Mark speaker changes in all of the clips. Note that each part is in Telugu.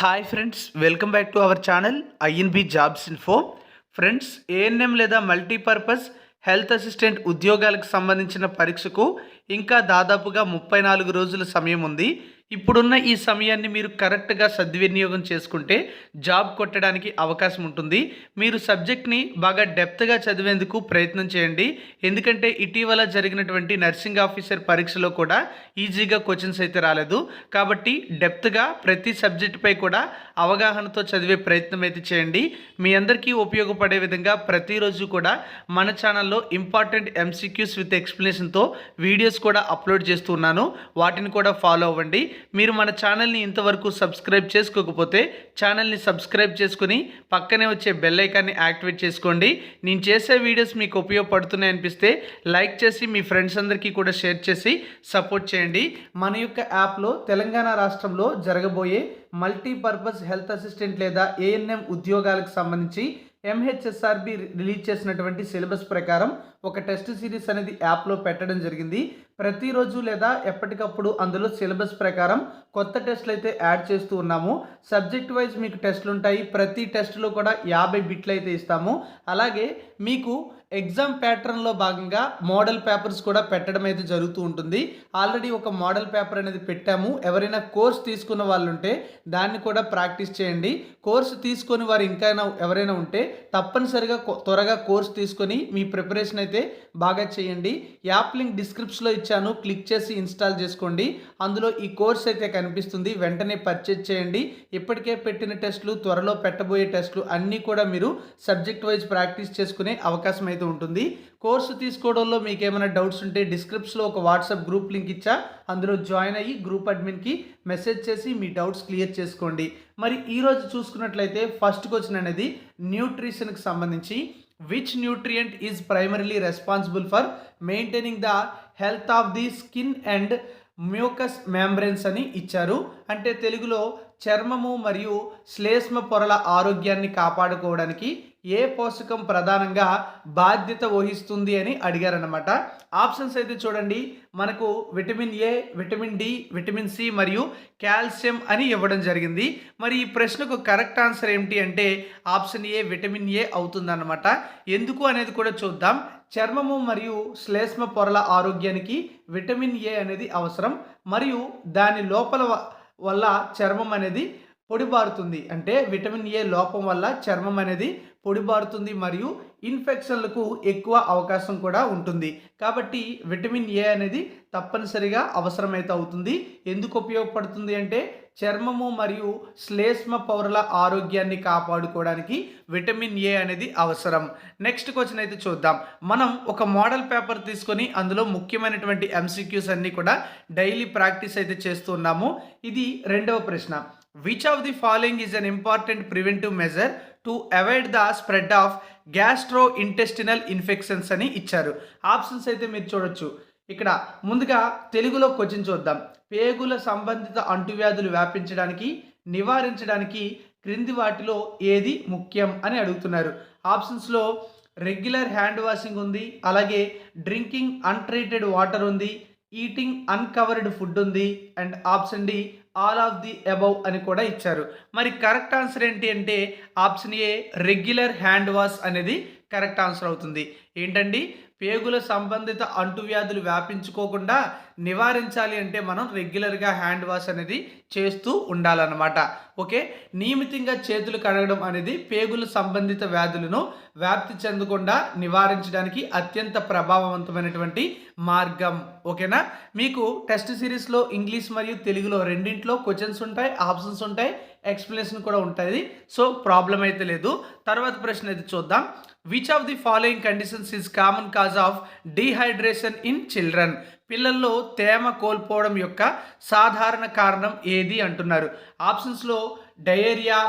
Speaker 1: Hi friends welcome back to our channel INB jobs info friends ANM లేదా మల్టీపర్పస్ హెల్త్ అసిస్టెంట్ ఉద్యోగాలకు సంబంధించిన పరీక్షకు ఇంకా దాదాపుగా ముప్పై నాలుగు రోజుల సమయం ఉంది. ఇప్పుడున్న ఈ సమయాన్ని మీరు కరెక్ట్గా సద్వినియోగం చేసుకుంటే జాబ్ కొట్టడానికి అవకాశం ఉంటుంది. మీరు సబ్జెక్ట్ని బాగా డెప్త్గా చదివేందుకు ప్రయత్నం చేయండి. ఎందుకంటే ఇటీవల జరిగినటువంటి నర్సింగ్ ఆఫీసర్ పరీక్షలో కూడా ఈజీగా క్వశ్చన్స్ అయితే రాలేదు. కాబట్టి డెప్త్గా ప్రతి సబ్జెక్టుపై కూడా అవగాహనతో చదివే ప్రయత్నం అయితే చేయండి. మీ అందరికీ ఉపయోగపడే విధంగా ప్రతిరోజు కూడా మన ఛానల్లో ఇంపార్టెంట్ ఎంసీక్యూస్ విత్ ఎక్స్ప్లెనేషన్తో వీడియోస్ కూడా అప్లోడ్ చేస్తున్నాను వాటిని కూడా ఫాలో అవ్వండి. మీరు మన ఛానల్ని ఇంతవరకు సబ్స్క్రైబ్ చేసుకోకపోతే ఛానల్ని సబ్స్క్రైబ్ చేసుకుని పక్కనే వచ్చే బెల్ ఐకాన్ని యాక్టివేట్ చేసుకోండి. నేను చేసే వీడియోస్ మీకు ఉపయోగపడుతున్నాయి అనిపిస్తే లైక్ చేసి మీ ఫ్రెండ్స్ అందరికీ కూడా షేర్ చేసి సపోర్ట్ చేయండి. మన యొక్క యాప్లో తెలంగాణ రాష్ట్రంలో జరగబోయే మల్టీపర్పస్ హెల్త్ అసిస్టెంట్ లేదా ఏఎన్ఎం ఉద్యోగాలకు సంబంధించి ఎంహెచ్ఎస్ఆర్బి రిలీజ్ చేసినటువంటి సిలబస్ ప్రకారం ఒక టెస్ట్ సిరీస్ అనేది యాప్లో పెట్టడం జరిగింది. ప్రతిరోజు లేదా ఎప్పటికప్పుడు అందులో సిలబస్ ప్రకారం కొత్త టెస్ట్లు అయితే యాడ్ చేస్తూ ఉన్నాము. సబ్జెక్ట్ వైజ్ మీకు టెస్ట్లు ఉంటాయి. ప్రతి టెస్ట్లో కూడా యాభై బిట్లు అయితే ఇస్తాము. అలాగే మీకు ఎగ్జామ్ ప్యాటర్న్లో భాగంగా మోడల్ పేపర్స్ కూడా పెట్టడం అయితే జరుగుతూ ఉంటుంది. ఆల్రెడీ ఒక మోడల్ పేపర్ అనేది పెట్టాము. ఎవరైనా కోర్స్ తీసుకున్న వాళ్ళు ఉంటే దాన్ని కూడా ప్రాక్టీస్ చేయండి. కోర్సు తీసుకొని వారు ఇంకా ఎవరైనా ఉంటే తప్పనిసరిగా కొ- త్వరగా కోర్స్ తీసుకొని మీ ప్రిపరేషన్ అయితే బాగా చేయండి. యాప్ లింక్ డిస్క్రిప్షన్లో ఇచ్చాను. క్లిక్ చేసి ఇన్స్టాల్ చేసుకోండి. అందులో ఈ కోర్స్ అయితే కనిపిస్తుంది. వెంటనే పర్చేజ్ చేయండి. ఇప్పటికే పెట్టిన టెస్టులు త్వరలో పెట్టబోయే టెస్టులు అన్నీ కూడా మీరు సబ్జెక్ట్ వైజ్ ప్రాక్టీస్ చేసుకునే అవకాశం అయితే ఉంటుంది. కోర్సు తీసుకోవడంలో మీకు ఏమైనా డౌట్స్ ఉంటే డిస్క్రిప్షన్లో ఒక వాట్సాప్ గ్రూప్ లింక్ ఇచ్చా. అందులో జాయిన్ అయ్యి గ్రూప్ అడ్మిన్కి మెసేజ్ చేసి మీ డౌట్స్ క్లియర్ చేసుకోండి. మరి ఈరోజు చూసుకున్నట్లయితే ఫస్ట్ క్వశ్చన్ అనేది న్యూట్రిషన్కి సంబంధించి which nutrient is primarily responsible for maintaining the health of the skin and mucous membranes అని ఇచ్చారు. అంటే తెలుగులో చర్మము మరియు శ్లేష్మ పొరల ఆరోగ్యాన్ని కాపాడుకోవడానికి ఏ పోషకం ప్రధానంగా బాధ్యత వహిస్తుంది అని అడిగారనమాట ఆప్షన్స్ అయితే చూడండి. మనకు vitamin A vitamin D vitamin C మరియు కాల్షియం అని ఇవ్వడం జరిగింది. మరి ఈ ప్రశ్నకు కరెక్ట్ ఆన్సర్ ఏమిటి అంటే ఆప్షన్ ఏ విటమిన్ ఏ అవుతుందన్నమాట. ఎందుకు అనేది కూడా చూద్దాం. చర్మము మరియు శ్లేష్మ పొరల ఆరోగ్యానికి విటమిన్ ఏ అనేది అవసరం. మరియు దాని లోపల వల్ల చర్మం అనేది పొడిబారుతుంది. అంటే విటమిన్ ఏ లోపం వల్ల చర్మం అనేది పొడిబారుతుంది మరియు ఇన్ఫెక్షన్లకు ఎక్కువ అవకాశం కూడా ఉంటుంది. కాబట్టి విటమిన్ ఏ అనేది తప్పనిసరిగా అవసరమైతే అవుతుంది. ఎందుకు ఉపయోగపడుతుంది అంటే చర్మము మరియు శ్లేష్మ పౌరుల ఆరోగ్యాన్ని కాపాడుకోవడానికి విటమిన్ ఏ అనేది అవసరం. నెక్స్ట్ క్వశ్చన్ అయితే చూద్దాం. మనం ఒక మోడల్ పేపర్ తీసుకొని అందులో ముఖ్యమైనటువంటి ఎంసీక్యూస్ అన్నీ కూడా డైలీ ప్రాక్టీస్ అయితే చేస్తున్నాము ఇది రెండవ ప్రశ్న. Which of the following is an important preventive measure to avoid the spread of gastrointestinal infections అని ఇచ్చారు. ఆప్షన్స్ అయితే మీరు చూడొచ్చు. ఇక్కడ ముందుగా తెలుగులో క్వశ్చన్ చూద్దాం. పేగుల సంబంధిత అంటువ్యాధులు వ్యాపించడానికి నివారించడానికి క్రింది వాటిలో ఏది ముఖ్యం అని అడుగుతున్నారు. ఆప్షన్స్లో రెగ్యులర్ హ్యాండ్ వాషింగ్ ఉంది అలాగే డ్రింకింగ్ అన్ట్రీటెడ్ వాటర్ ఉంది ఈటింగ్ అన్కవర్డ్ ఫుడ్ ఉంది and option D all of the above అని కూడా ఇచ్చారు. మరి కరెక్ట్ ఆన్సర్ ఏంటి అంటే option A regular hand wash అనేది కరెక్ట్ ఆన్సర్ అవుతుంది. ఏంటండి? పేగుల సంబంధిత అంటువ్యాధులు వ్యాపించుకోకుండా నివారించాలి అంటే మనం రెగ్యులర్గా హ్యాండ్ వాష్ అనేది చేస్తూ ఉండాలన్నమాట. ఓకే? నియమితంగా చేతులు కడగడం అనేది పేగుల సంబంధిత వ్యాధులను వ్యాప్తి చెందకుండా నివారించడానికి అత్యంత ప్రభావవంతమైనటువంటి మార్గం. ఓకేనా? మీకు టెస్ట్ సిరీస్లో ఇంగ్లీష్ మరియు తెలుగులో రెండింటిలో క్వశ్చన్స్ ఉంటాయి ఆప్షన్స్ ఉంటాయి ఎక్స్ప్లెనేషన్ కూడా ఉంటుంది. సో ప్రాబ్లం అయితే లేదు. తర్వాత ప్రశ్న అయితే చూద్దాం. Which of the following conditions is common cause of dehydration in children పిల్లల్లో తేమ కోల్పోవడం యొక్క సాధారణ కారణం ఏది అంటున్నారు? ఆప్షన్స్లో డయేరియా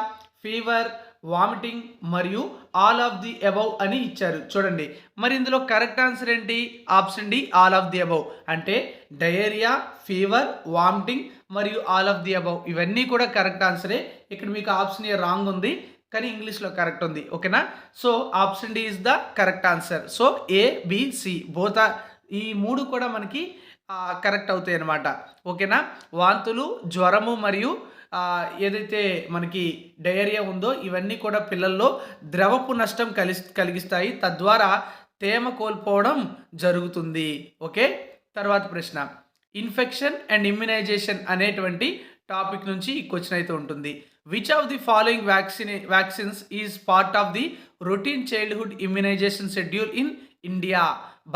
Speaker 1: ఫీవర్ వామిటింగ్ మరియు ఆల్ ఆఫ్ ది అబౌవ్ అని ఇచ్చారు. చూడండి. మరి ఇందులో కరెక్ట్ ఆన్సర్ ఏంటి? Option D all of the above. అంటే డయేరియా ఫీవర్ వామిటింగ్ మరియు ఆల్ ఆఫ్ ది అబౌవ్. ఇవన్నీ కూడా కరెక్ట్ ఆన్సరే. ఇక్కడ మీకు ఆప్షన్ ఏ రాంగ్ ఉంది. కానీ ఇంగ్లీష్లో కరెక్ట్ ఉంది ఓకేనా? So option D is the correct answer. So A BC both ఈ మూడు కూడా మనకి కరెక్ట్ అవుతాయి అన్నమాట ఓకేనా? వాంతులు జ్వరము మరియు ఏదైతే మనకి డయేరియా ఉందో ఇవన్నీ కూడా పిల్లల్లో ద్రవపు నష్టం కలి కలిగిస్తాయి. తద్వారా తేమ కోల్పోవడం జరుగుతుంది ఓకే? తర్వాత ప్రశ్న. ఇన్ఫెక్షన్ అండ్ ఇమ్యునైజేషన్ అనేటువంటి టాపిక్ నుంచి ఈ క్వశ్చన్ అయితే ఉంటుంది. Which of the following vaccine vaccines is part of the routine childhood immunisation schedule in India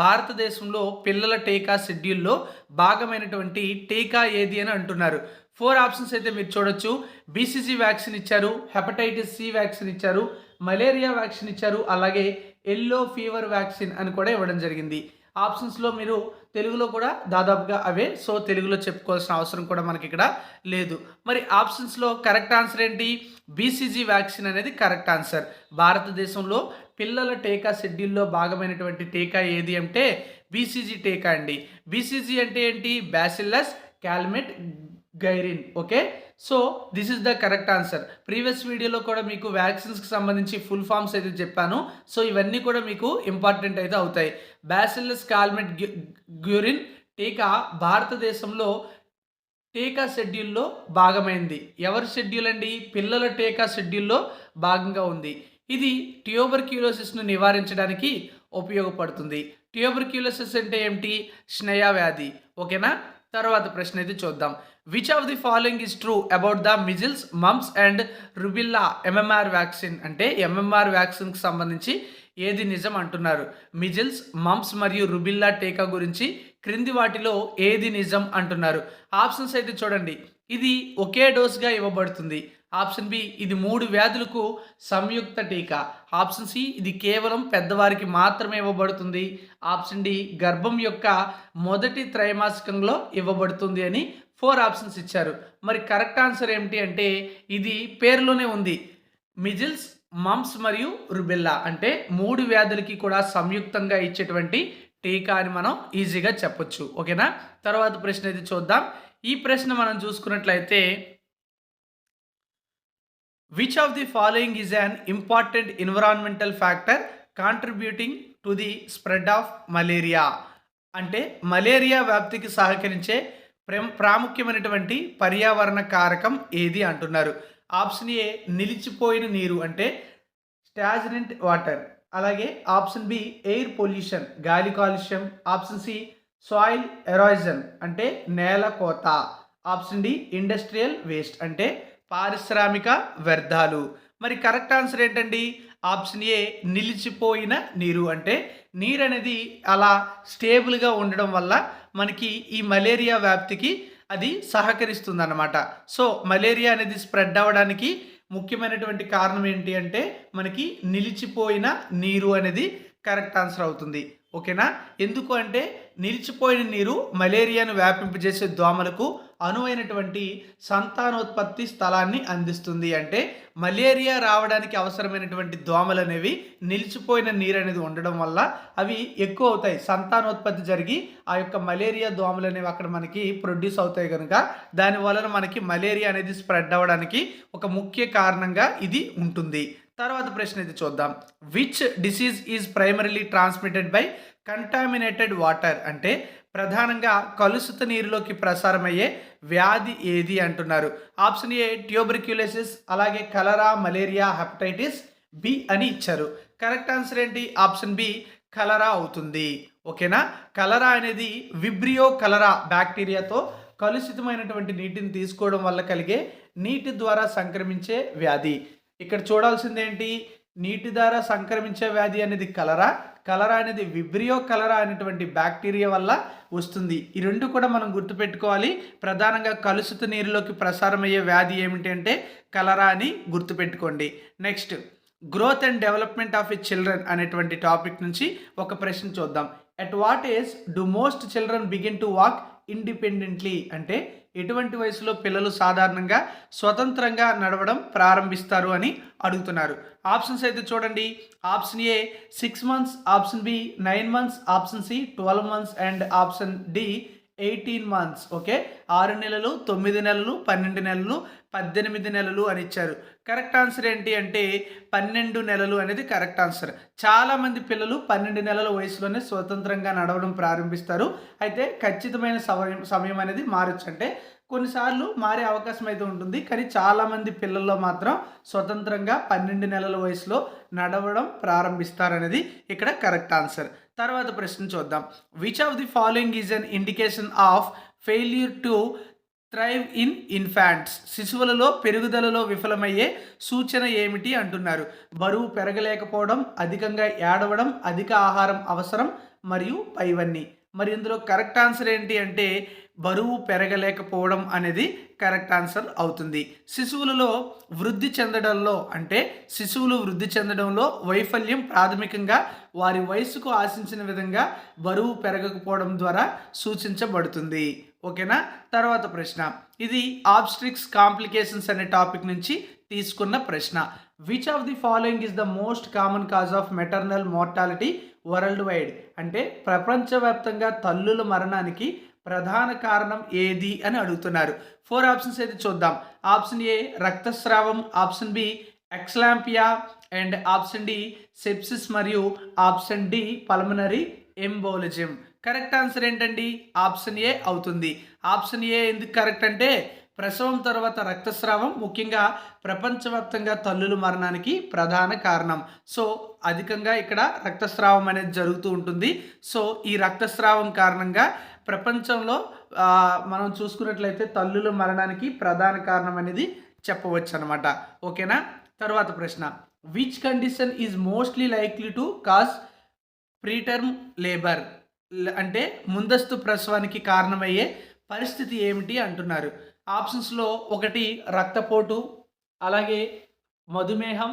Speaker 1: భారతదేశంలో పిల్లల టీకా షెడ్యూల్లో భాగమైనటువంటి టీకా ఏది అని అంటున్నారు. ఫోర్ ఆప్షన్స్ అయితే మీరు చూడొచ్చు. బీసీజీ వ్యాక్సిన్ ఇచ్చారు హెపటైటిస్ సి వ్యాక్సిన్ ఇచ్చారు మలేరియా వ్యాక్సిన్ ఇచ్చారు అలాగే ఎల్లో ఫీవర్ వ్యాక్సిన్ అని కూడా ఇవ్వడం జరిగింది. ఆప్షన్స్లో మీరు తెలుగులో కూడా దాదాపుగా అవే. సో తెలుగులో చెప్పుకోవాల్సిన అవసరం కూడా మనకి ఇక్కడ లేదు. మరి ఆప్షన్స్లో కరెక్ట్ ఆన్సర్ ఏంటి? బీసీజీ వ్యాక్సిన్ అనేది కరెక్ట్ ఆన్సర్. భారతదేశంలో పిల్లల టీకా షెడ్యూల్లో భాగమైనటువంటి టీకా ఏది అంటే బీసీజీ టీకా అండి. బీసీజీ అంటే ఏంటి? Bacillus Calmette Guerin. Okay? So this is the correct answer previous వీడియోలో కూడా మీకు వ్యాక్సిన్స్కి సంబంధించి ఫుల్ ఫామ్స్ అయితే చెప్పాను. సో ఇవన్నీ కూడా మీకు ఇంపార్టెంట్ అయితే అవుతాయి. బ్యాసిల్లస్ కాల్మెట్ గ్యూరిన్ టీకా భారతదేశంలో టీకా షెడ్యూల్లో భాగమైంది. ఎవరి షెడ్యూల్ అండి? పిల్లల టీకా షెడ్యూల్లో భాగంగా ఉంది. ఇది ట్యూబర్క్యూలోసిస్ను నివారించడానికి ఉపయోగపడుతుంది. ట్యూబర్క్యూలోసిస్ అంటే ఏమిటి? స్నేయ వ్యాధి ఓకేనా? తర్వాత ప్రశ్న అయితే చూద్దాం. Which of the following is true about the measles mumps and rubella MMR vaccine అంటే ఎంఎంఆర్ వ్యాక్సిన్కి సంబంధించి ఏది నిజం అంటున్నారు? మిజిల్స్ మమ్స్ మరియు రుబిల్లా టీకా గురించి క్రింది వాటిలో ఏది నిజం అంటున్నారు? ఆప్షన్స్ అయితే చూడండి. ఇది ఒకే డోస్గా ఇవ్వబడుతుంది. ఆప్షన్ బి ఇది మూడు వ్యాధులకు సంయుక్త టీకా. ఆప్షన్ సి ఇది కేవలం పెద్దవారికి మాత్రమే ఇవ్వబడుతుంది. ఆప్షన్ డి గర్భం యొక్క మొదటి త్రైమాసికంలో ఇవ్వబడుతుంది అని ఫోర్ ఆప్షన్స్ ఇచ్చారు. మరి కరెక్ట్ ఆన్సర్ ఏమిటి అంటే ఇది పేరులోనే ఉంది. మిజిల్స్ మమ్స్ మరియు రుబెల్లా అంటే మూడు వ్యాధులకి కూడా సంయుక్తంగా ఇచ్చేటువంటి టీకా అని మనం ఈజీగా చెప్పొచ్చు. ఓకేనా? తర్వాత ప్రశ్న అయితే చూద్దాం. ఈ ప్రశ్న మనం చూసుకున్నట్లయితే which of the following is an important environmental factor contributing to the spread of malaria అంటే మలేరియా వ్యాప్తికి సహకరించే ప్రాముఖ్యమైనటువంటి పర్యావరణ కారకం ఏది అంటున్నారు? ఆప్షన్ ఏ నిలిచిపోయిన నీరు అంటే స్టాజినెంట్ వాటర్. అలాగే ఆప్షన్ బి ఎయిర్ పొల్యూషన్ గాలి కాలుష్యం. ఆప్షన్ సి సాయిల్ ఎరాయిజన్ అంటే నేల కోత. ఆప్షన్ డి ఇండస్ట్రియల్ వేస్ట్ అంటే పారిశ్రామిక వ్యర్థాలు. మరి కరెక్ట్ ఆన్సర్ ఏంటండి? ఆప్షన్ ఏ నిలిచిపోయిన నీరు అంటే నీరు అనేది అలా స్టేబుల్గా ఉండడం వల్ల మనకి ఈ మలేరియా వ్యాప్తికి అది సహకరిస్తుంది అన్నమాట సో మలేరియా అనేది స్ప్రెడ్ అవ్వడానికి ముఖ్యమైనటువంటి కారణం ఏంటి అంటే మనకి నిలిచిపోయిన నీరు అనేది కరెక్ట్ ఆన్సర్ అవుతుంది. ఓకేనా? ఎందుకు అంటే నిలిచిపోయిన నీరు మలేరియాను వ్యాపింపజేసే దోమలకు అనువైనటువంటి సంతానోత్పత్తి స్థలాన్ని అందిస్తుంది. అంటే మలేరియా రావడానికి అవసరమైనటువంటి దోమలు అనేవి నిలిచిపోయిన నీరు అనేది ఉండడం వల్ల అవి ఎక్కువ అవుతాయి. సంతానోత్పత్తి జరిగి ఆ యొక్క మలేరియా దోమలు అనేవి అక్కడ మనకి ప్రొడ్యూస్ అవుతాయి కనుక దాని వలన మనకి మలేరియా అనేది స్ప్రెడ్ అవ్వడానికి ఒక ముఖ్య కారణంగా ఇది ఉంటుంది. తర్వాత ప్రశ్న అయితే చూద్దాం. Which disease is primarily transmitted by contaminated water అంటే ప్రధానంగా కలుషిత నీరులోకి ప్రసారమయ్యే వ్యాధి ఏది అంటున్నారు. ఆప్షన్ ఏ ట్యూబర్క్యులసిస్ అలాగే కలరా మలేరియా హెపటైటిస్ బి అని ఇచ్చారు. కరెక్ట్ ఆన్సర్ ఏంటి? ఆప్షన్ బి కలరా అవుతుంది. ఓకేనా? కలరా అనేది విబ్రియో కలరా బ్యాక్టీరియాతో కలుషితమైనటువంటి నీటిని తీసుకోవడం వల్ల కలిగే నీటి ద్వారా సంక్రమించే వ్యాధి. ఇక్కడ చూడాల్సింది ఏంటి నీటి ద్వారా సంక్రమించే వ్యాధి అనేది కలరా? కలరా అనేది విబ్రియో కలరా అనేటువంటి బ్యాక్టీరియా వల్ల వస్తుంది. ఈ రెండు కూడా మనం గుర్తుపెట్టుకోవాలి. ప్రధానంగా కలుషిత నీరులోకి ప్రసారమయ్యే వ్యాధి ఏమిటి అంటే కలరా అని గుర్తుపెట్టుకోండి. Next growth and development of a children అనేటువంటి టాపిక్ నుంచి ఒక ప్రశ్న చూద్దాం. At what age do most children begin to walk independently? అంటే ఎటువంటి వయసులో పిల్లలు సాధారణంగా స్వతంత్రంగా నడవడం ప్రారంభిస్తారు అని అడుగుతున్నారు. ఆప్షన్స్ అయితే చూడండి. Option A six months option B nine months option C twelve months and option D eighteen months okay ఆరు నెలలు తొమ్మిది నెలలు పన్నెండు నెలలు పద్దెనిమిది నెలలు అని ఇచ్చారు. కరెక్ట్ ఆన్సర్ ఏంటి అంటే పన్నెండు నెలలు అనేది కరెక్ట్ ఆన్సర్ చాలామంది పిల్లలు పన్నెండు నెలల వయసులోనే స్వతంత్రంగా నడవడం ప్రారంభిస్తారు. అయితే ఖచ్చితమైన సమయం సమయం అనేది మారచ్చు. అంటే కొన్నిసార్లు మారే అవకాశం అయితే ఉంటుంది. కానీ చాలామంది పిల్లల్లో మాత్రం స్వతంత్రంగా పన్నెండు నెలల వయసులో నడవడం ప్రారంభిస్తారనేది ఇక్కడ కరెక్ట్ ఆన్సర్ తర్వాత ప్రశ్న చూద్దాం. Which of the following is an indication of failure to thrive in infants శిశువులలో పెరుగుదలలో విఫలమయ్యే సూచన ఏమిటి అంటున్నారు. బరువు పెరగలేకపోవడం అధికంగా ఏడవడం అధిక ఆహారం అవసరం మరియు పైవన్నీ. మరి ఇందులో కరెక్ట్ ఆన్సర్ ఏంటి అంటే బరువు పెరగలేకపోవడం అనేది కరెక్ట్ ఆన్సర్ అవుతుంది. శిశువులలో వృద్ధి చెందడంలో అంటే శిశువులు వృద్ధి చెందడంలో వైఫల్యం ప్రాథమికంగా వారి వయసుకు ఆశించిన విధంగా బరువు పెరగకపోవడం ద్వారా సూచించబడుతుంది. ఓకేనా? తర్వాత ప్రశ్న. ఇది ఆబ్స్ట్రిక్స్ కాంప్లికేషన్స్ అనే టాపిక్ నుంచి తీసుకున్న ప్రశ్న. Which of the following is the most common cause of maternal mortality worldwide అంటే ప్రపంచవ్యాప్తంగా తల్లుల మరణానికి ప్రధాన కారణం ఏది అని అడుగుతున్నారు. ఫోర్ ఆప్షన్స్ అయితే చూద్దాం. ఆప్షన్ ఏ రక్తస్రావం. Option B eclampsia and option D sepsis మరియు option D pulmonary embolism correct answer ఏంటండి? ఆప్షన్ ఏ అవుతుంది. ఆప్షన్ ఏ ఎందుకు కరెక్ట్ అంటే ప్రసవం తర్వాత రక్తస్రావం ముఖ్యంగా ప్రపంచవ్యాప్తంగా తల్లుల మరణానికి ప్రధాన కారణం. సో అధికంగా ఇక్కడ రక్తస్రావం అనేది జరుగుతూ ఉంటుంది. సో ఈ రక్తస్రావం కారణంగా ప్రపంచంలో మనం చూసుకున్నట్లయితే తల్లుల మరణానికి ప్రధాన కారణం అనేది చెప్పవచ్చు అనమాట ఓకేనా? తర్వాత ప్రశ్న. Which condition is mostly likely to cause preterm labour అంటే ముందస్తు ప్రసవానికి కారణమయ్యే పరిస్థితి ఏమిటి అంటున్నారు. ఆప్షన్స్లో ఒకటి రక్తపోటు అలాగే మధుమేహం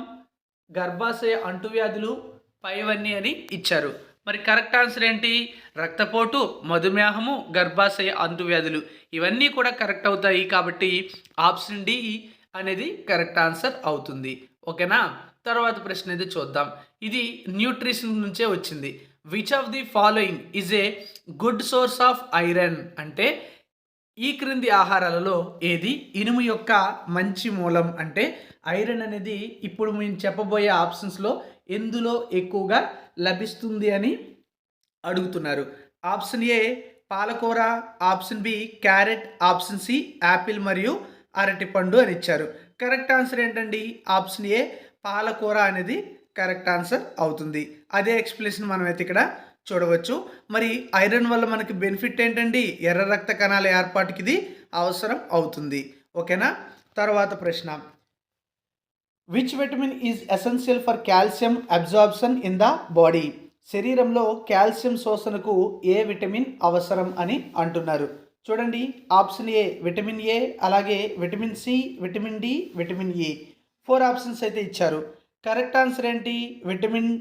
Speaker 1: గర్భాశయ అంటువ్యాధులు పైవన్నీ అని ఇచ్చారు. మరి కరెక్ట్ ఆన్సర్ ఏంటి? రక్తపోటు మధుమేహము గర్భాశయ అంటువ్యాధులు. ఇవన్నీ కూడా కరెక్ట్ అవుతాయి కాబట్టి ఆప్షన్ డి అనేది కరెక్ట్ ఆన్సర్ అవుతుంది. ఓకేనా? తర్వాత ప్రశ్న అయితే చూద్దాం. ఇది న్యూట్రిషన్ నుంచే వచ్చింది. Which of the following is a good source of iron అంటే ఈ క్రింది ఆహారాలలో ఏది ఇనుము యొక్క మంచి మూలం? అంటే ఐరన్ అనేది ఇప్పుడు మేము చెప్పబోయే ఆప్షన్స్లో ఎందులో ఎక్కువగా లభిస్తుంది అని అడుగుతున్నారు. ఆప్షన్ ఏ పాలకూర option B carrot option C apple మరియు అరటిపండు అని ఇచ్చారు. కరెక్ట్ ఆన్సర్ ఏంటండి? ఆప్షన్ ఏ పాలకూర అనేది కరెక్ట్ ఆన్సర్ అవుతుంది. అదే ఎక్స్ప్లెనేషన్ మనం అయితే ఇక్కడ చూడవచ్చు. మరి ఐరన్ వల్ల మనకి బెనిఫిట్ ఏంటండి? ఎర్ర రక్త కణాల ఏర్పాటుకి ఇది అవసరం అవుతుంది. ఓకేనా? తర్వాత ప్రశ్న. Which vitamin is essential for calcium absorption in the body శరీరంలో కాల్షియం శోషణకు ఏ విటమిన్ అవసరం అని అంటున్నారు. చూడండి ఆప్షన్ ఏ విటమిన్ ఏ అలాగే vitamin C vitamin D vitamin A four options అయితే ఇచ్చారు. కరెక్ట్ ఆన్సర్ ఏంటి? విటమిన్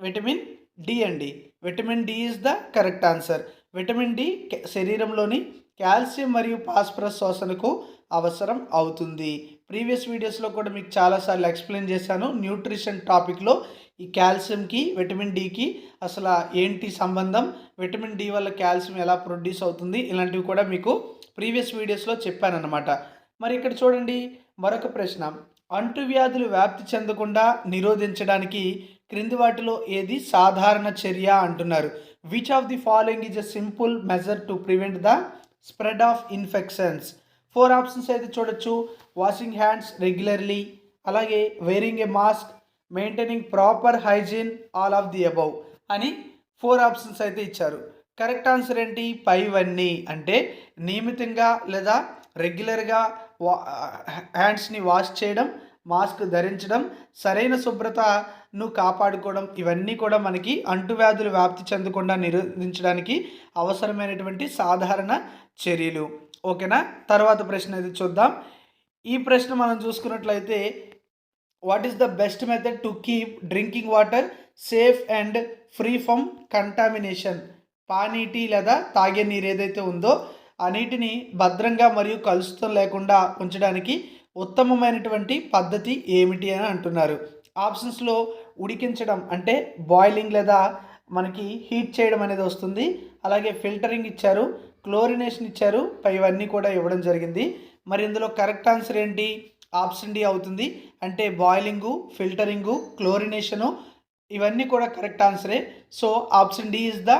Speaker 1: విటమిన్ డి అండి. Vitamin D is the correct answer vitamin D శరీరంలోని కాల్షియం మరియు ఫాస్ఫరస్ శోషణకు అవసరం అవుతుంది. ప్రీవియస్ వీడియోస్లో కూడా మీకు చాలాసార్లు ఎక్స్ప్లెయిన్ చేశాను. న్యూట్రిషన్ టాపిక్లో ఈ కాల్షియంకి విటమిన్ డికి అసలు ఏంటి సంబంధం? విటమిన్ డి వల్ల కాల్షియం ఎలా ప్రొడ్యూస్ అవుతుంది? ఇలాంటివి కూడా మీకు ప్రీవియస్ వీడియోస్లో చెప్పానన్నమాట. మరి ఇక్కడ చూడండి. మరొక ప్రశ్న. అంటువ్యాధులు వ్యాప్తి చెందకుండా నిరోధించడానికి క్రింది వాటిలో ఏది సాధారణ చర్య అంటున్నారు. Which of the following is a simple measure to prevent the spread of infections four options అయితే చూడొచ్చు. Washing hands regularly. అలాగే wearing a mask maintaining proper hygiene all of the above అని ఫోర్ ఆప్షన్స్ అయితే ఇచ్చారు. కరెక్ట్ ఆన్సర్ ఏంటి? పైవన్నీ అంటే నియమితంగా లేదా రెగ్యులర్గా వా హ్యాండ్స్ని వాష్ చేయడం మాస్క్ ధరించడం సరైన శుభ్రతను కాపాడుకోవడం ఇవన్నీ కూడా మనకి అంటువ్యాధులు వ్యాప్తి చెందకుండా నిరోధించడానికి అవసరమైనటువంటి సాధారణ చర్యలు. ఓకేనా? తర్వాత ప్రశ్న అయితే చూద్దాం. ఈ ప్రశ్న మనం చూసుకున్నట్లయితే what is the best method to keep drinking water safe and free from contamination పానీటి లేదా తాగే నీరు ఏదైతే ఉందో ఆ నీటిని భద్రంగా మరియు కలుషితం లేకుండా ఉంచడానికి ఉత్తమమైనటువంటి పద్ధతి ఏమిటి అని అంటున్నారు. ఆప్షన్స్లో ఉడికించడం అంటే బాయిలింగ్ లేదా మనకి హీట్ చేయడం అనేది వస్తుంది. అలాగే ఫిల్టరింగ్ ఇచ్చారు. క్లోరినేషన్ ఇచ్చారు. పై ఇవన్నీ కూడా ఇవ్వడం జరిగింది. మరి ఇందులో కరెక్ట్ ఆన్సర్ ఏంటి? ఆప్షన్ డి అవుతుంది. అంటే బాయిలింగు ఫిల్టరింగు క్లోరినేషను ఇవన్నీ కూడా correct ఆన్సరే. So option D is the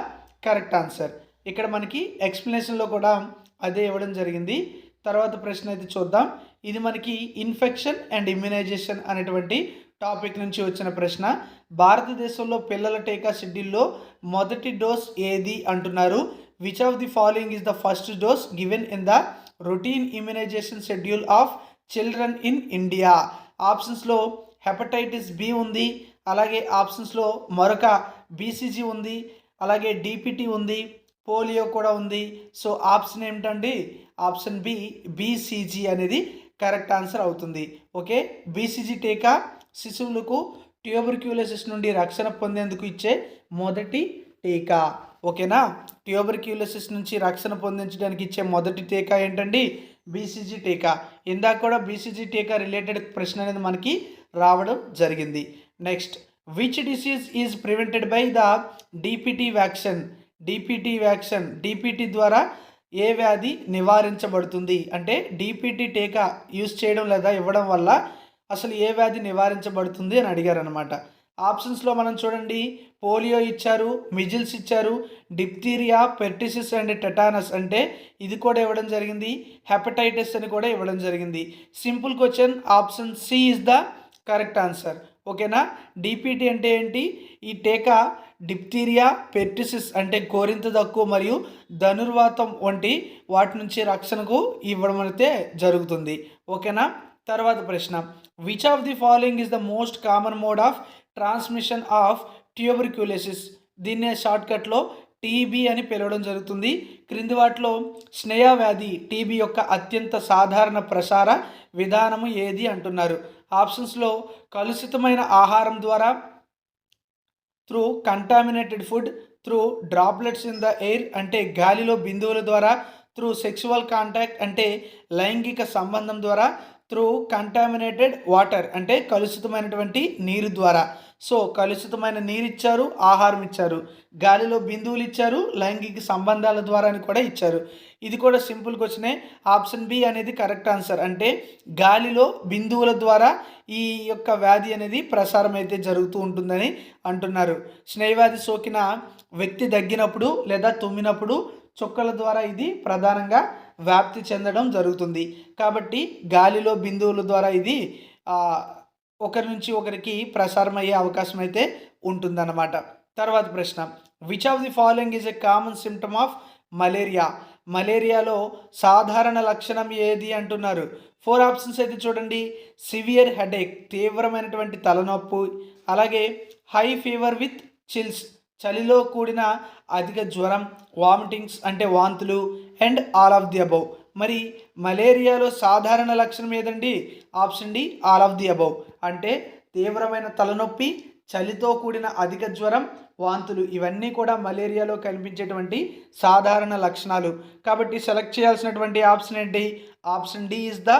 Speaker 1: correct answer. ఇక్కడ మనకి ఎక్స్ప్లెనేషన్లో కూడా అదే ఇవ్వడం జరిగింది. తర్వాత ప్రశ్న అయితే చూద్దాం. ఇది మనకి ఇన్ఫెక్షన్ అండ్ ఇమ్యునైజేషన్ అనేటువంటి టాపిక్ నుంచి వచ్చిన ప్రశ్న. భారతదేశంలో పిల్లల టీకా షెడ్యూల్లో మొదటి డోస్ ఏది అంటున్నారు? Which of the following is the first dose given in the routine immunization schedule of children in India ఆప్షన్స్లో హెపటైటిస్ బి ఉంది అలాగే ఆప్షన్స్లో మరొక బీసీజీ ఉంది అలాగే డిపిటి ఉంది పోలియో కూడా ఉంది. సో ఆప్షన్ ఏమిటండి? ఆప్షన్ బి బీసీజీ అనేది కరెక్ట్ ఆన్సర్ అవుతుంది. ఓకే బీసీజీ టీకా శిశువులకు ట్యూబర్క్యూలోసిస్ నుండి రక్షణ పొందేందుకు ఇచ్చే మొదటి టీకా. ఓకేనా? ట్యూబర్క్యూలోసిస్ నుంచి రక్షణ పొందించడానికి ఇచ్చే మొదటి టీకా ఏంటండి? బీసీజీ టీకా. ఇందాక కూడా బీసీజీ టీకా రిలేటెడ్ ప్రశ్న అనేది మనకి రావడం జరిగింది. Next which disease is prevented by the DPT vaccine DPT vaccine DPT ద్వారా ఏ వ్యాధి నివారించబడుతుంది? అంటే డిపిటీ టీకా యూస్ చేయడం లేదా ఇవ్వడం వల్ల అసలు ఏ వ్యాధి నివారించబడుతుంది అని అడిగారు అనమాట ఆప్షన్స్లో మనం చూడండి. పోలియో ఇచ్చారు మిజిల్స్ ఇచ్చారు డిప్తీరియా పెర్టిసిస్ అండ్ టెటానస్ అంటే ఇది కూడా ఇవ్వడం జరిగింది. హెపటైటిస్ అని కూడా ఇవ్వడం జరిగింది. Simple question option C is the correct answer. ఓకేనా? డిపిటి అంటే ఏంటి? ఈ టీకా డిప్తీరియా పెర్టిసిస్ అంటే కోరింత దక్కు మరియు ధనుర్వాతం వంటి వాటి నుంచి రక్షణకు ఇవ్వడం అయితే జరుగుతుంది. ఓకేనా? తర్వాత ప్రశ్న. Which of the following is the most common mode of transmission of tuberculosis దీన్నే షార్ట్కట్లో టీబీ అని పిలవడం జరుగుతుంది. క్రింది వాటిలో స్నేహ వ్యాధి టీబీ యొక్క అత్యంత సాధారణ ప్రసార విధానము ఏది అంటున్నారు. ఆప్షన్స్లో కలుషితమైన ఆహారం ద్వారా through contaminated food through droplets in the air అంటే గాలిలో బిందువుల ద్వారా త్రూ సెక్సువల్ కాంటాక్ట్ అంటే లైంగిక సంబంధం ద్వారా త్రూ కంటామినేటెడ్ వాటర్ అంటే కలుషితమైనటువంటి నీరు ద్వారా. సో కలుషితమైన నీరు ఇచ్చారు ఆహారం ఇచ్చారు గాలిలో బిందువులు ఇచ్చారు లైంగిక సంబంధాల ద్వారా అని కూడా ఇచ్చారు. ఇది కూడా సింపుల్ క్వశ్చనే. ఆప్షన్ బి అనేది కరెక్ట్ ఆన్సర్. అంటే గాలిలో బిందువుల ద్వారా ఈ యొక్క వ్యాధి అనేది ప్రసారం అయితే జరుగుతూ ఉంటుందని అంటున్నారు. స్నేహవ్యాధి సోకిన వ్యక్తి దగ్గినప్పుడు లేదా తుమ్మినప్పుడు చుక్కల ద్వారా ఇది ప్రధానంగా వ్యాప్తి చెందడం జరుగుతుంది. కాబట్టి గాలిలో బిందువుల ద్వారా ఇది ఒకరి నుంచి ఒకరికి ప్రసారం అయ్యే అవకాశం అయితే ఉంటుందన్నమాట. తర్వాత ప్రశ్న. Which of the following is a common symptom of malaria మలేరియాలో సాధారణ లక్షణం ఏది అంటున్నారు? ఫోర్ ఆప్షన్స్ అయితే చూడండి. సివియర్ హెడేక్ తీవ్రమైనటువంటి తలనొప్పి అలాగే హై ఫీవర్ విత్ చిల్స్ చలిలో కూడిన అధిక జ్వరం వామిటింగ్స్ అంటే వాంతులు and all of the above మరి మలేరియాలో సాధారణ లక్షణం ఏదండి? Option D all of the above. అంటే తీవ్రమైన తలనొప్పి చలితో కూడిన అధిక జ్వరం వాంతులు ఇవన్నీ కూడా మలేరియాలో కనిపించేటువంటి సాధారణ లక్షణాలు. కాబట్టి సెలెక్ట్ చేయాల్సినటువంటి ఆప్షన్ ఏంటి? Option D is the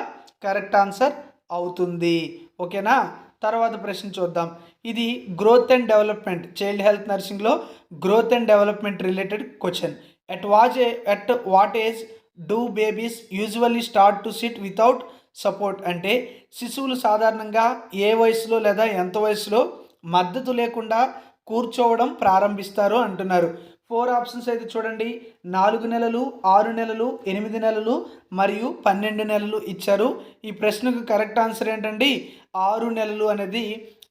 Speaker 1: correct answer అవుతుంది. ఓకేనా? తర్వాత ప్రశ్న చూద్దాం. ఇది growth and development child health నర్సింగ్లో growth and development related question. At was at what age do babies usually start to sit without support అంటే శిశువులు సాధారణంగా ఏ వయసులో లేదా ఎంత వయసులో మద్దతు లేకుండా కూర్చోవడం ప్రారంభిస్తారు అంటున్నారు. ఫోర్ ఆప్షన్స్ అయితే చూడండి. నాలుగు నెలలు ఆరు నెలలు ఎనిమిది నెలలు మరియు పన్నెండు నెలలు ఇచ్చారు. ఈ ప్రశ్నకు కరెక్ట్ ఆన్సర్ ఏంటండి? ఆరు నెలలు అనేది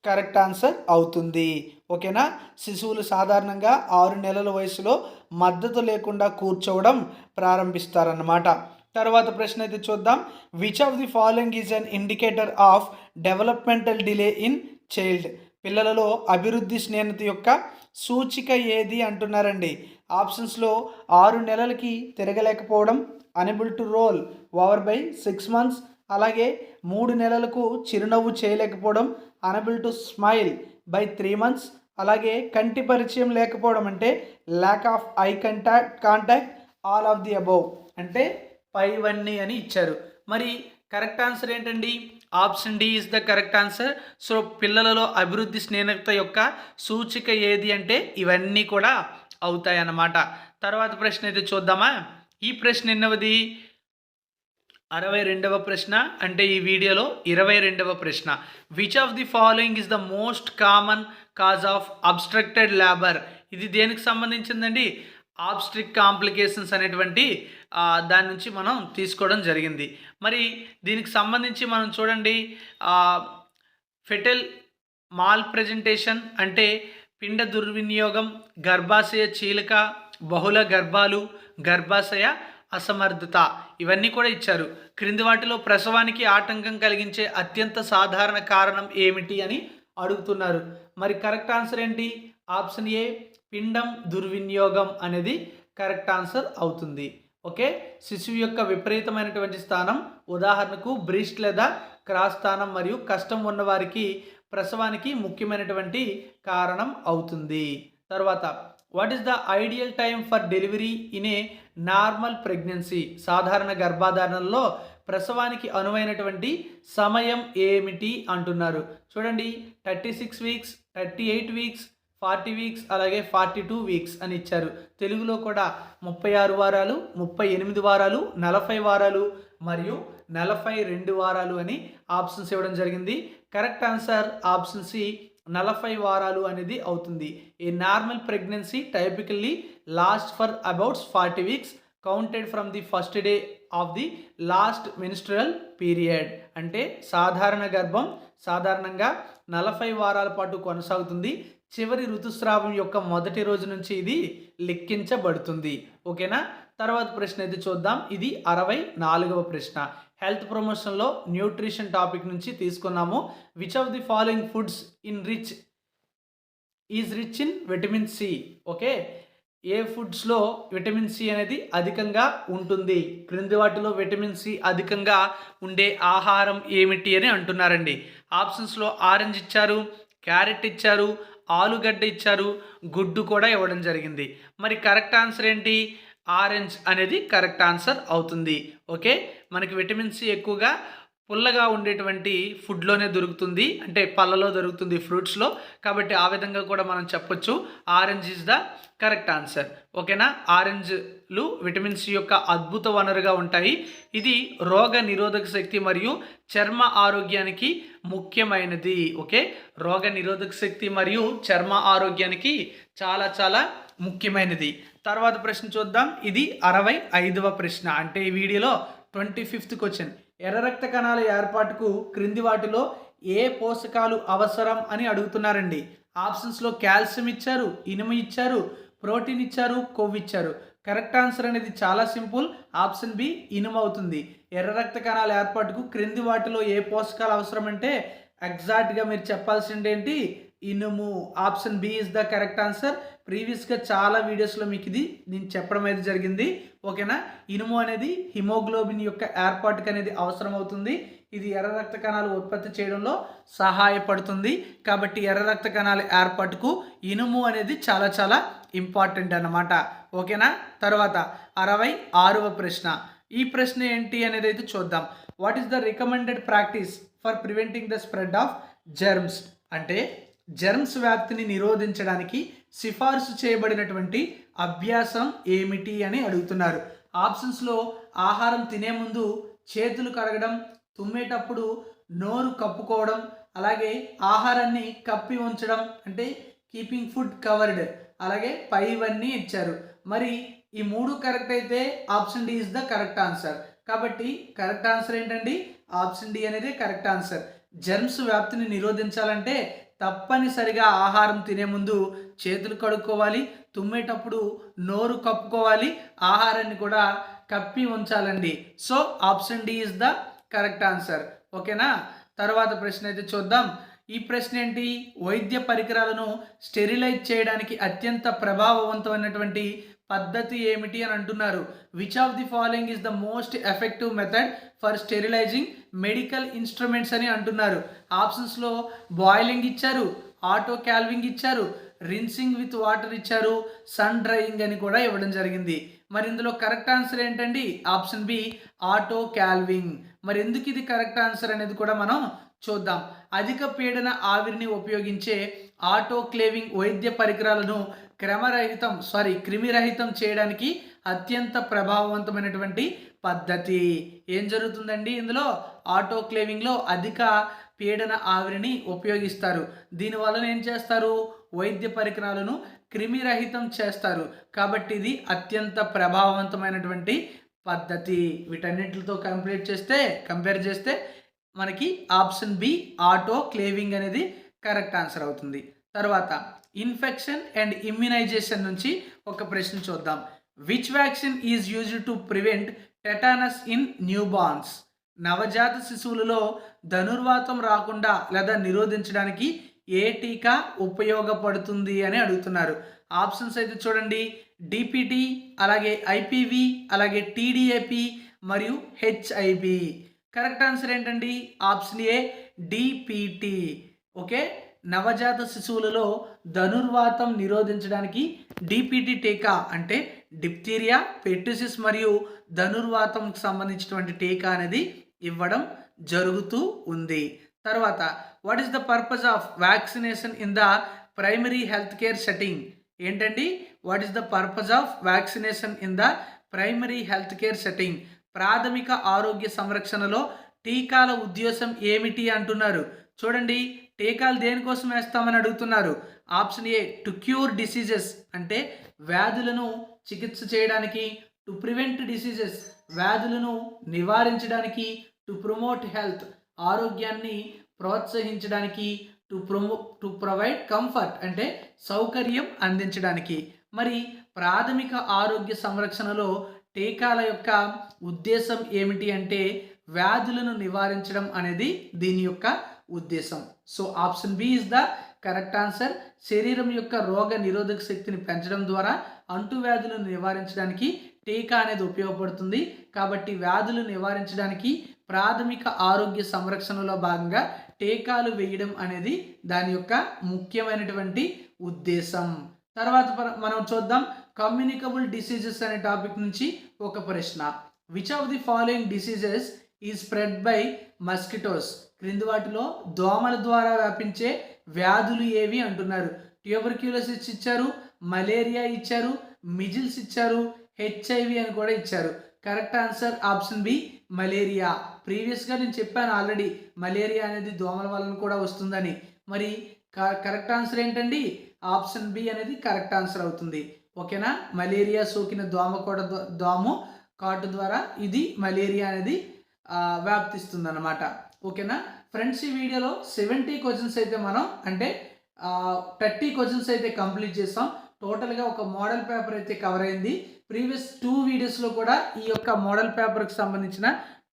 Speaker 1: కరెక్ట్ ఆన్సర్ అవుతుంది. ఓకేనా? శిశువులు సాధారణంగా ఆరు నెలల వయసులో మద్దతు లేకుండా కూర్చోవడం ప్రారంభిస్తారన్నమాట. తర్వాత ప్రశ్న అయితే చూద్దాం. Which of the following is an indicator of developmental delay in child పిల్లలలో అభివృద్ధి స్నేహత యొక్క సూచిక ఏది అంటున్నారండి? ఆప్షన్స్లో ఆరు నెలలకి తిరగలేకపోవడం unable to roll over by six months అలాగే మూడు నెలలకు చిరునవ్వు చేయలేకపోవడం unable to smile by three months అలాగే కంటి పరిచయం లేకపోవడం అంటే lack of eye contact contact all of the above అంటే పైవన్నీ అని ఇచ్చారు. మరి కరెక్ట్ ఆన్సర్ ఏంటండి? Option D is the correct answer so పిల్లలలో అభివృద్ధి స్నేహిత యొక్క సూచిక ఏది అంటే ఇవన్నీ కూడా అవుతాయి అన్నమాట తర్వాత ప్రశ్న అయితే చూద్దామా? ఈ ప్రశ్న ఎన్నవది? అరవై రెండవ ప్రశ్న అంటే ఈ వీడియోలో ఇరవై రెండవ ప్రశ్న. Which of the following is the most common cause of obstructed labour ఇది దేనికి సంబంధించిందండి? ఆబ్స్ట్రిక్ కాంప్లికేషన్స్ అనేటువంటి దాని నుంచి మనం తీసుకోవడం జరిగింది. మరి దీనికి సంబంధించి మనం చూడండి ఫెటల్ మాల్ ప్రెజెంటేషన్ అంటే పిండ దుర్వినియోగం గర్భాశయ చీలిక బహుళ గర్భాలు గర్భాశయ అసమర్థత ఇవన్నీ కూడా ఇచ్చారు. క్రింది వాటిలో ప్రసవానికి ఆటంకం కలిగించే అత్యంత సాధారణ కారణం ఏమిటి అని అడుగుతున్నారు. మరి కరెక్ట్ ఆన్సర్ ఏంటి? ఆప్షన్ ఏ పిండం దుర్వినియోగం అనేది కరెక్ట్ ఆన్సర్ అవుతుంది. ఓకే? శిశువు యొక్క విపరీతమైనటువంటి స్థానం ఉదాహరణకు బ్రిస్ట్ లేదా క్రాస్ స్థానం మరియు కష్టం ఉన్నవారికి ప్రసవానికి ముఖ్యమైనటువంటి కారణం అవుతుంది. తర్వాత what is the ideal time for delivery in a normal pregnancy సాధారణ గర్భధారణలో ప్రసవానికి అనువైనటువంటి సమయం ఏమిటి అంటున్నారు. చూడండి thirty six weeks thirty eight weeks forty weeks అలాగే ఫార్టీ టూ వీక్స్ అని ఇచ్చారు. తెలుగులో కూడా ముప్పై ఆరు వారాలు ముప్పై ఎనిమిది వారాలు నలభై వారాలు మరియు నలభై రెండు వారాలు అని ఆప్షన్స్ ఇవ్వడం జరిగింది. కరెక్ట్ ఆన్సర్ ఆప్షన్ సి నలభై వారాలు అనేది అవుతుంది. A normal pregnancy typically last for about forty weeks counted from the first day of the last menstrual period. అంటే సాధారణ గర్భం సాధారణంగా నలభై వారాల పాటు కొనసాగుతుంది. చివరి ఋతుస్రావం యొక్క మొదటి రోజు నుంచి ఇది లెక్కించబడుతుంది. ఓకేనా? తర్వాత ప్రశ్న అయితే చూద్దాం. ఇది అరవై నాలుగవ ప్రశ్న. హెల్త్ ప్రమోషన్లో న్యూట్రిషన్ టాపిక్ నుంచి తీసుకున్నాము. Which of the following foods in rich is rich in vitamin C okay? ఏ ఫుడ్స్లో విటమిన్ సి అనేది అధికంగా ఉంటుంది? క్రింది వాటిలో విటమిన్ సి అధికంగా ఉండే ఆహారం ఏమిటి అని అంటున్నారండి. ఆప్షన్స్లో ఆరెంజ్ ఇచ్చారు క్యారెట్ ఇచ్చారు ఆలుగడ్డ ఇచ్చారు గుడ్డు కూడా ఇవ్వడం జరిగింది. మరి కరెక్ట్ ఆన్సర్ ఏంటి? ఆరెంజ్ అనేది కరెక్ట్ ఆన్సర్ అవుతుంది. ఓకే? మనకి విటమిన్ సి ఎక్కువగా పుల్లగా ఉండేటువంటి ఫుడ్లోనే దొరుకుతుంది. అంటే పళ్ళలో దొరుకుతుంది ఫ్రూట్స్లో. కాబట్టి ఆ విధంగా కూడా మనం చెప్పొచ్చు. Orange is the correct answer. ఓకేనా? ఆరెంజ్లు విటమిన్ సి యొక్క అద్భుత వనరుగా ఉంటాయి. ఇది రోగ నిరోధక శక్తి మరియు చర్మ ఆరోగ్యానికి ముఖ్యమైనది. ఓకే? రోగ నిరోధక శక్తి మరియు చర్మ ఆరోగ్యానికి చాలా చాలా ముఖ్యమైనది. తర్వాత ప్రశ్న చూద్దాం. ఇది అరవై ఐదవ ప్రశ్న. అంటే ఈ వీడియోలో ట్వంటీ ఫిఫ్త్ క్వశ్చన్. ఎర్ర రక్త కణాల ఏర్పాటుకు క్రింది వాటిలో ఏ పోషకాలు అవసరం అని అడుగుతున్నారండి. ఆప్షన్స్లో కాల్షియం ఇచ్చారు ఇనుము ఇచ్చారు ప్రోటీన్ ఇచ్చారు కొవ్వు ఇచ్చారు. కరెక్ట్ ఆన్సర్ అనేది చాలా సింపుల్ ఆప్షన్ బి ఇనుము అవుతుంది. ఎర్ర రక్త కణాల ఏర్పాటుకు క్రింది వాటిలో ఏ పోషకాలు అవసరం అంటే ఎగ్జాక్ట్గా మీరు చెప్పాల్సింది ఏంటి? ఇనుము. Option B is the correct answer. ప్రీవియస్గా చాలా వీడియోస్లో మీకు ఇది నేను చెప్పడం అయితే జరిగింది. ఓకేనా? ఇనుము అనేది హిమోగ్లోబిన్ యొక్క ఏర్పాటుకు అనేది అవసరం అవుతుంది ఇది ఎర్ర రక్త కణాలు ఉత్పత్తి చేయడంలో సహాయపడుతుంది. కాబట్టి ఎర్ర రక్త కణాల ఏర్పాటుకు ఇనుము అనేది చాలా చాలా ఇంపార్టెంట్ అన్నమాట. ఓకేనా? తర్వాత అరవై ఆరవ ప్రశ్న. ఈ ప్రశ్న ఏంటి అనేది అయితే చూద్దాం. What is the recommended practice for preventing the spread of germs అంటే జెర్మ్స్ వ్యాప్తిని నిరోధించడానికి సిఫార్సు చేయబడినటువంటి అభ్యాసం ఏమిటి అని అడుగుతున్నారు. ఆప్షన్స్లో ఆహారం తినే ముందు చేతులు కడగడం తుమ్మేటప్పుడు నోరు కప్పుకోవడం అలాగే ఆహారాన్ని కప్పి ఉంచడం అంటే కీపింగ్ ఫుడ్ కవర్డ్ అలాగే పైవన్నీ ఇచ్చారు. మరి ఈ మూడు కరెక్ట్ అయితే option D is the correct answer కాబట్టి కరెక్ట్ ఆన్సర్ ఏంటండి? ఆప్షన్ డి అనేది కరెక్ట్ ఆన్సర్ జెర్మ్స్ వ్యాప్తిని నిరోధించాలంటే తప్పనిసరిగా ఆహారం తినే ముందు చేతులు కడుక్కోవాలి తుమ్మేటప్పుడు నోరు కప్పుకోవాలి ఆహారాన్ని కూడా కప్పి ఉంచాలండి. So option D is the correct answer. ఓకేనా? తర్వాత ప్రశ్న అయితే చూద్దాం. ఈ ప్రశ్న ఏంటి? వైద్య పరికరాలను స్టెరిలైజ్ చేయడానికి అత్యంత ప్రభావవంతమైనటువంటి పద్ధతి ఏమిటి అని అంటున్నారు. Which of the following is the most effective method for sterilizing medical instruments అని అంటున్నారు. ఆప్షన్స్లో బాయిలింగ్ ఇచ్చారు ఆటో క్యాల్వింగ్ ఇచ్చారు రిన్సింగ్ విత్ వాటర్ ఇచ్చారు సన్ డ్రైయింగ్ అని కూడా ఇవ్వడం జరిగింది. మరి ఇందులో కరెక్ట్ ఆన్సర్ ఏంటండి? Option B autoclaving. మరి ఎందుకు ఇది కరెక్ట్ ఆన్సర్ అనేది కూడా మనం చూద్దాం. అధిక పీడన ఆవిరిని ఉపయోగించే ఆటో క్లేవింగ్ వైద్య పరికరాలను క్రమరహితం సారీ క్రిమిరహితం చేయడానికి అత్యంత ప్రభావవంతమైనటువంటి పద్ధతి. ఏం జరుగుతుందండి? ఇందులో ఆటో క్లేవింగ్లో అధిక పీడన ఆవిరిని ఉపయోగిస్తారు. దీనివలన ఏం చేస్తారు? వైద్య పరికరాలను క్రిమిరహితం చేస్తారు. కాబట్టి ఇది అత్యంత ప్రభావవంతమైనటువంటి పద్ధతి. వీటన్నిటితో కంప్లీట్ చేస్తే కంపేర్ చేస్తే మనకి ఆప్షన్ బి ఆటో క్లేవింగ్ అనేది కరెక్ట్ ఆన్సర్ అవుతుంది. తర్వాత ఇన్ఫెక్షన్ అండ్ ఇమ్యునైజేషన్ నుంచి ఒక ప్రశ్న చూద్దాం. Which vaccine is used to prevent tetanus in newborns నవజాత శిశువులలో ధనుర్వాతం రాకుండా లేదా నిరోధించడానికి ఏ టీకా ఉపయోగపడుతుంది అని అడుగుతున్నారు. ఆప్షన్స్ అయితే చూడండి. డిపిటి అలాగే ఐపీవి అలాగే టీడీఏపి మరియు హెచ్ఐబి కరెక్ట్ ఆన్సర్ ఏంటండి? Option A DPT okay? నవజాత శిశువులలో ధనుర్వాతం నిరోధించడానికి డిపిటి టీకా అంటే డిప్తీరియా పెట్టిసిస్ మరియు ధనుర్వాతంకు సంబంధించినటువంటి టీకా అనేది ఇవ్వడం జరుగుతూ ఉంది. తర్వాత what is the purpose of vaccination in the primary health care setting ఏంటండి? What is the purpose of vaccination in the primary health care setting ప్రాథమిక ఆరోగ్య సంరక్షణలో టీకాల ఉద్దేశం ఏమిటి అంటున్నారు? చూడండి టీకాలు దేనికోసం వేస్తామని అడుగుతున్నారు? Option A to cure diseases అంటే వ్యాధులను చికిత్స చేయడానికి టు ప్రివెంట్ డిసీజెస్ వ్యాధులను నివారించడానికి టు ప్రమోట్ హెల్త్ ఆరోగ్యాన్ని ప్రోత్సహించడానికి to promo to provide comfort అంటే సౌకర్యం అందించడానికి. మరి ప్రాథమిక ఆరోగ్య సంరక్షణలో టీకాల యొక్క ఉద్దేశం ఏమిటి అంటే వ్యాధులను నివారించడం అనేది దీని యొక్క ఉద్దేశం. So option B is the correct answer. శరీరం యొక్క రోగ నిరోధక శక్తిని పెంచడం ద్వారా అంటువ్యాధులను నివారించడానికి టీకా అనేది ఉపయోగపడుతుంది. కాబట్టి వ్యాధులు నివారించడానికి ప్రాథమిక ఆరోగ్య సంరక్షణలో భాగంగా టీకాలు వేయడం అనేది దాని యొక్క ముఖ్యమైనటువంటి ఉద్దేశం. తర్వాత మనం చూద్దాం. కమ్యూనికబుల్ డిసీజెస్ అనే టాపిక్ నుంచి ఒక ప్రశ్న. Which of the following diseases is spread by mosquitoes క్రింది వాటిలో దోమల ద్వారా వ్యాపించే వ్యాధులు ఏవి అంటున్నారు? ట్యూబర్క్యులోసిస్ ఇచ్చారు మలేరియా ఇచ్చారు మిజిల్స్ ఇచ్చారు హెచ్ఐవి అని కూడా ఇచ్చారు. Correct answer option B malaria. ప్రీవియస్గా నేను చెప్పాను ఆల్రెడీ మలేరియా అనేది దోమల వలన కూడా వస్తుందని. మరి కరెక్ట్ ఆన్సర్ ఏంటండి? ఆప్షన్ బి అనేది కరెక్ట్ ఆన్సర్ అవుతుంది. ఓకేనా? మలేరియా సోకిన దోమ కూడా దోమ కాటు ద్వారా ఇది మలేరియా అనేది వ్యాప్తిస్తుంది అన్నమాట ఓకేనా? ఫ్రెండ్స్ ఈ వీడియోలో సెవెంటీ క్వశ్చన్స్ అయితే మనం అంటే థర్టీ క్వశ్చన్స్ అయితే కంప్లీట్ చేస్తాం. టోటల్గా ఒక మోడల్ పేపర్ అయితే కవర్ అయింది. ప్రీవియస్ టూ వీడియోస్లో కూడా ఈ యొక్క మోడల్ పేపర్కి సంబంధించిన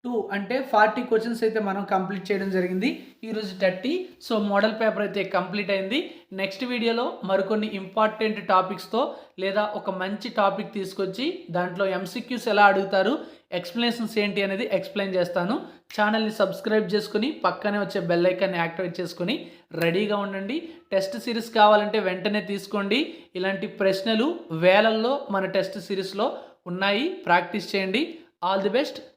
Speaker 1: టూ అంటే ఫార్టీ క్వశ్చన్స్ అయితే మనం కంప్లీట్ చేయడం జరిగింది. ఈరోజు థర్టీ. సో మోడల్ పేపర్ అయితే కంప్లీట్ అయింది. నెక్స్ట్ వీడియోలో మరికొన్ని ఇంపార్టెంట్ టాపిక్స్తో లేదా ఒక మంచి టాపిక్ తీసుకొచ్చి దాంట్లో ఎంసీక్యూస్ ఎలా అడుగుతారు ఎక్స్ప్లెనేషన్స్ ఏంటి అనేది ఎక్స్ప్లెయిన్ చేస్తాను. ఛానల్ని సబ్స్క్రైబ్ చేసుకుని పక్కనే వచ్చే బెల్ ఐకాన్ని యాక్టివేట్ చేసుకుని రెడీగా ఉండండి. టెస్ట్ సిరీస్ కావాలంటే వెంటనే తీసుకోండి. ఇలాంటి ప్రశ్నలు వేలల్లో మన టెస్ట్ సిరీస్లో ఉన్నాయి. ప్రాక్టీస్ చేయండి. All the best.